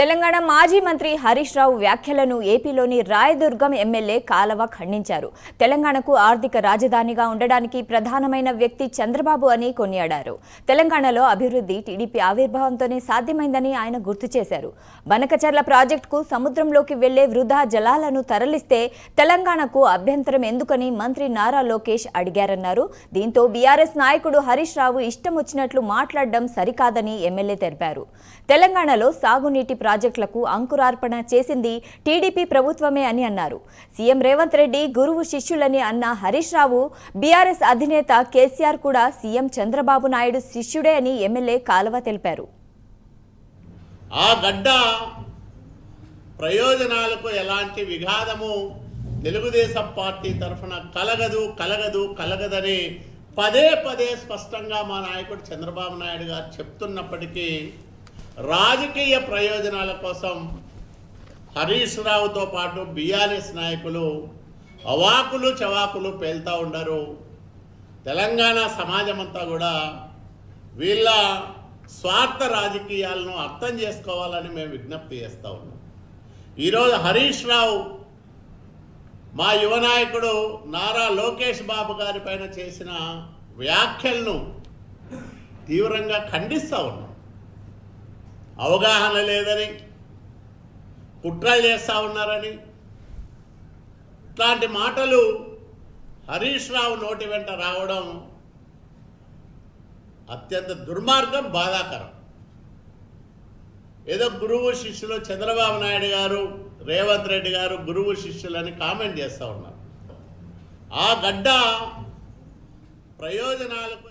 తెలంగాణ మాజీ మంత్రి హరీష్ రావు వ్యాఖ్యలను ఏపీలోని రాయదుర్గం ఎమ్మెల్యే కాలవ ఖండించారు. తెలంగాణకు ఆర్థిక రాజధానిగా ఉండడానికి ప్రధానమైన వ్యక్తి చంద్రబాబు అని కొనియాడారు. తెలంగాణలో అభివృద్ధి టీడీపీ ఆవిర్భావంతోనే సాధ్యమైందని ఆయన గుర్తు చేశారు. బనకచర్ల ప్రాజెక్టుకు సముద్రంలోకి వెళ్ళే వృధా జలాలను తరలిస్తే తెలంగాణకు అభ్యంతరం ఎందుకని మంత్రి నారా లోకేష్ అడిగారన్నారు. దీంతో బీఆర్ఎస్ నాయకుడు హరీష్ రావు ఇష్టం వచ్చినట్లు మాట్లాడడం సరికాదని ఎమ్మెల్యే తెలిపారు. తెలంగాణలో సాగునీటి ప్రాజెక్టులకు అంకురార్పణ చేసింది టీడీపీ ప్రభుత్వమే అని అన్నారు. సీఎం రేవంత్ రెడ్డి గురువు శిష్యులని అన్న హరీష్ రావు బీఆర్ఎస్ అధినేత కేసీఆర్ కూడా సీఎం చంద్రబాబు నాయుడు శిష్యుడే అని ఎమ్మెల్యే కాలువ తెలిపారు. ఆ గడ్డ ప్రయోజనాలకు ఎలాంటి విఘాతము తెలుగుదేశం పార్టీ తరఫున కలగదు కలగదు కలగదని పదే పదే స్పష్టంగా మా నాయకుడు చంద్రబాబు నాయుడు గారు చెప్తున్నప్పటికీ రాజకీయ ప్రయోజనాల కోసం హరీష్ రావుతో పాటు బీఆర్ఎస్ నాయకులు అవాకులు చవాకులు పేల్తా ఉండరు. తెలంగాణ సమాజం అంతా కూడా వీళ్ళ స్వార్థ రాజకీయాలను అర్థం చేసుకోవాలని మేము విజ్ఞప్తి చేస్తూ ఉన్నాం. ఈరోజు హరీష్ రావు మా యువ నాయకుడు నారా లోకేష్ బాబు గారి పైన చేసిన వ్యాఖ్యలను తీవ్రంగా ఖండిస్తూ ఉన్నాం. అవగాహన లేదని కుట్రలు చేస్తూ ఉన్నారని ఇట్లాంటి మాటలు హరీష్ రావు నోటి వెంట రావడం అత్యంత దుర్మార్గం బాధాకరం. ఏదో గురువు శిష్యులు చంద్రబాబు నాయుడు గారు రేవంత్ రెడ్డి గారు గురువు శిష్యులని కామెంట్ చేస్తూ ఉన్నారు. ఆ గడ్డ ప్రయోజనాలకు